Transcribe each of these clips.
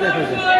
对对对。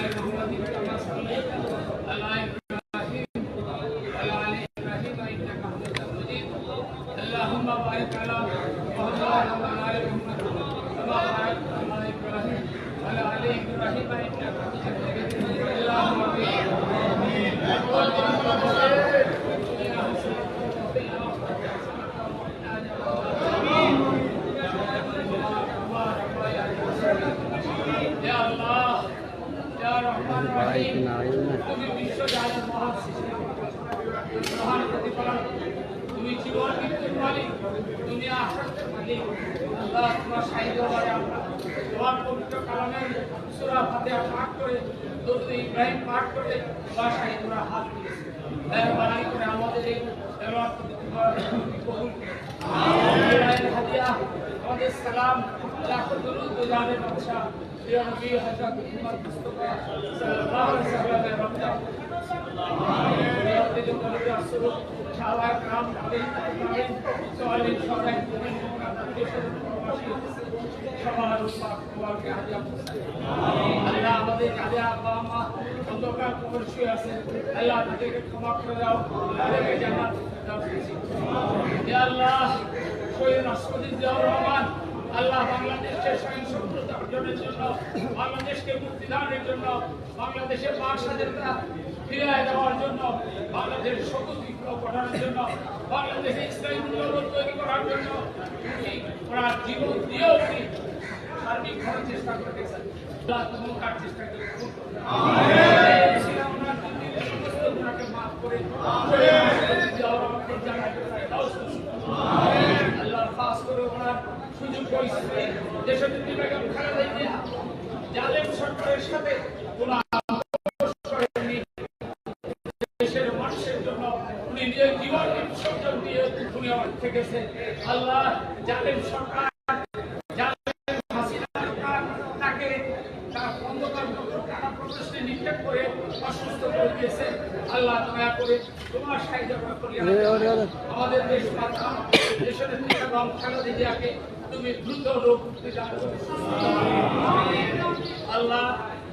alive, alive. মহান তুমি জীবন মৃত্যুর মালিক তোমার সাহিত্য আমরা। তোমার পবিত্র কালামের সুরা ফাতিহা পাঠ করে দরুদ ইব্রাহিম পাঠ করে তোমার সাহিত্যরা হাত দিয়েছে করে আমাদের এই আমাদের সালাম, লাখো দরুদ ও জানের বাদশাহ, প্রিয় আল্লাহ আমাদের যাদের আব্বা আম্মা অন্ধকার কবর শুয়ে আছে আল্লাহ তাদেরকে ক্ষমা করে দাও তাদেরকে জান্নাত আল্লাহ শহীদ রাষ্ট্রপতি জিয়াউর রহমান আল্লাহ বাংলাদেশের স্বয়ংসম্পূর্ণতা অর্জনের জন্য বাংলাদেশকে মুক্তিদানের জন্য বাংলাদেশের বাক স্বাধীনতা ফিরিয়ে দেওয়ার জন্য, বাংলাদেশ সবুজ বিপ্লব ঘটানোর জন্য, বাংলাদেশে ইসলামী মূল্যবোধ তৈরি করার জন্য উনি ওনার জীবন দিয়েও উনি সার্বিক ভাবে চেষ্টা করে গেছেন আল্লাহ চেষ্টা করে মাফ করে আল্লাহ করে ওনার সুযোগ দেশের বেগম খালেদা জিয়া সাথে দিয়ে উনি আল্লাহ জালেম সরকার জালেম হাসিনা সরকার তাকে তার অন্ধকার টাকা প্রদর্শনে নিক্ষেপ করে অসুস্থ করে দিয়েছে আল্লাহ দয়া করে তোমার সাহায্য আমাদের দেশ মাতা দেশের নেতা এবং খালেদা তুমি দ্রুত রোগ। আল্লাহ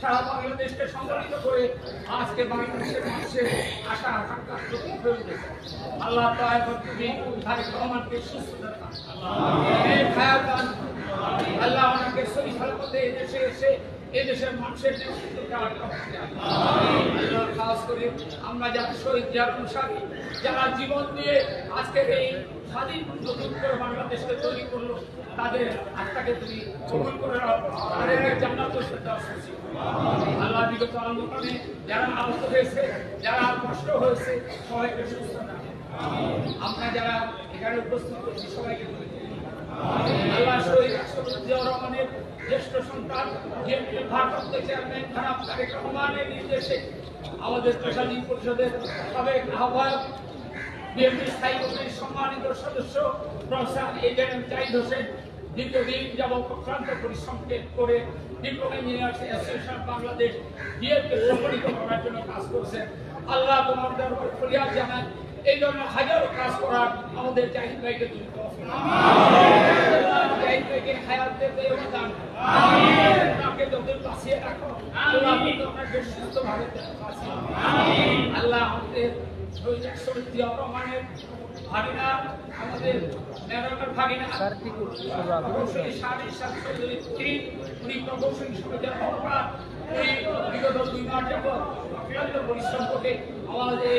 সারা বাংলাদেশকে সংগঠিত করে আজকে বাংলাদেশের মানুষের আশা আকাঙ্ক্ষা প্রতি ফেলে দিয়েছে। আল্লাহ করে তুমি তারেক রহমানকে সুস্থ রাখা আল্লাহ অনেকে সহি সালামতে এদেশে এসে এদেশের মানুষের। খাস করে, আমরা যারা শহীদ যার অনুসারী যারা জীবন দিয়ে আজকের এই স্বাধীন নতুন করে বাংলাদেশকে তৈরি করল, তাদের আত্মাকে তুমি করে করো। আল্লাহ বিগত আন্দোলনে যারা আহত হয়েছে, যারা কষ্ট হয়েছে, সবাইকে সুস্থ রাখো আমরা যারা এখানে উপস্থিত হয়েছি, সবাইকে। আল্লাহ বাংলাদেশ করছেন আল্লাহ তোমার ফরিয়াদ এই জন্য হাজারো কাজ করার আমাদের দাও। আল্লাহ আমাদের ভাগিনা আমাদের ভাগিনা প্রকৌশলী স্বাস্থ্য চৌধুরী উনি প্রকৌশলী সমিতির সভাপতি উনি বিগত দুই আমাদের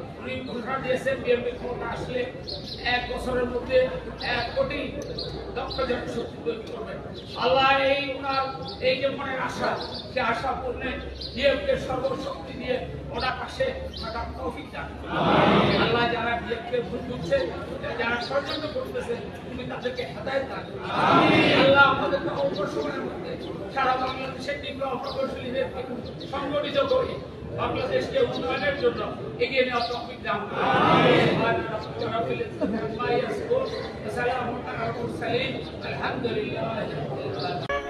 উনি ঘোষণা দিয়েছেন বিএনপি ক্ষমতা আসলে এক বছরের মধ্যে এক কোটি দক্ষ জনশক্তি তৈরি করবেন আল্লাহ এই ওনার এই যে মনের আশা সে আশা পূর্ণে বিএনপির সর্বশক্তি দিয়ে ওনার পাশে থাকার তৌফিক দান আল্লাহ যারা বিএনপি ভুল বুঝছে যারা ষড়যন্ত্র করতেছে তুমি তাদেরকে হেদায়ত দান আল্লাহ আমাদেরকে অল্প সময়ের মধ্যে সারা বাংলাদেশের তীব্র প্রকৌশলীদেরকে সংগঠিত করে বাংলাদেশকে উন্নয়নের জন্য এগিয়ে নেওয়ার তৌফিক দান করুন। আলহামদুলিল্লাহ।